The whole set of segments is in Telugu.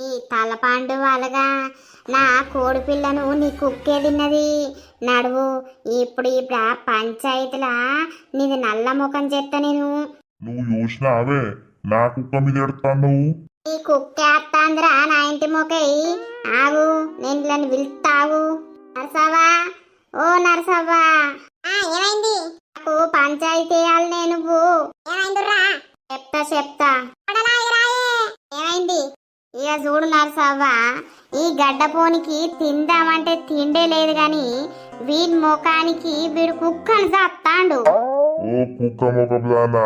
ఈ తలపాండు వాళ్ళగా. నా కోడి పిల్లను నీ కుక్కే తిన్నది. నడువు ఇప్పుడు ఇప్పుడు ఆ పంచాయతీలా నీది నల్ల ముఖం చెత్త నేను. నువ్వు చూసినావే నా కుక్క మీద ఎడతాను ఈ కుక్కేస్తాందిరా నా ఇంటి మొక్కయి ఆగు నేను ఇలా పిలుస్తావు నరసవ్వా ఓ నరసవ్వా. ఏమైంది? నాకు పంచాయతీ వేయాలి నేను ఏమైందిరా? చెప్తా చెప్తా. ఇక చూడు నరసవ్వా ఈ గడ్డపోనికి తిందామంటే తిండే లేదు గాని వీడి ముఖానికి వీడు కుక్కను చస్తాండు. ఓ కుక్క మొక్క దానా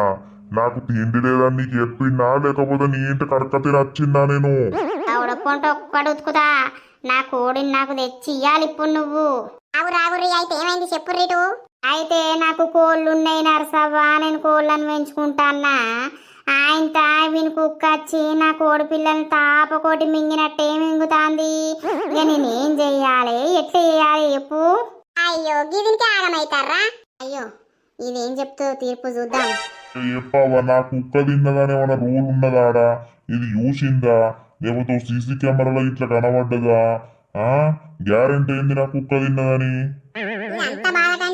నాకు తిండి లేదని నీకు చెప్పిందా లేకపోతే నీ ఇంటి కడక తినొచ్చిందా నేను? ఆవిడponట ఒక్కడు ఉతుకుతా. నా కోడిని నాకు తెచ్చి ఇయ్యాలి ఇప్పుడు నువ్వు. రావు రావురి అయితే ఏమైంది చెప్పు రీటు. అయితే నాకు కోళ్ళు ఉన్నాయి నరసవ్వా నేను కోళ్ళను పెంచుకుంటానా ఆయన వీని కుక్క వచ్చి నా కోడి పిల్లల్ని తాపకోటి మింగినట్టే మింగుతాంది. ఇక నేనేం చెయ్యాలి? ఎట్లా చేయాలి చెప్పు. అయ్యో గిదినికి ఆగమైతారా అయ్యో ఇదేం చెప్తుందో తీర్పు చూద్దాం. చెప్పావా నా కుక్క తిన్నదని ఏమైనా రూల్ ఉన్నదాడా? ఇది చూసిందా? లేకపోతే సీసీ కెమెరాలో ఇట్లా కనబడ్డదా? ఆ? గ్యారెంటీ ఏంది నా కుక్క తిన్నదని. అంత నువ్వు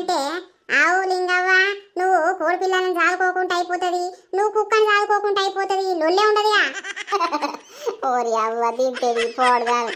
కోడి పిల్లలను సాగుకోకుండా అయిపోతుంది. నువ్వు కుక్కను సాగుకోకుండా అయిపోతుంది. లొల్లే ఉండదుగా. ఓరి అవ్వ తింటేది పోడదాను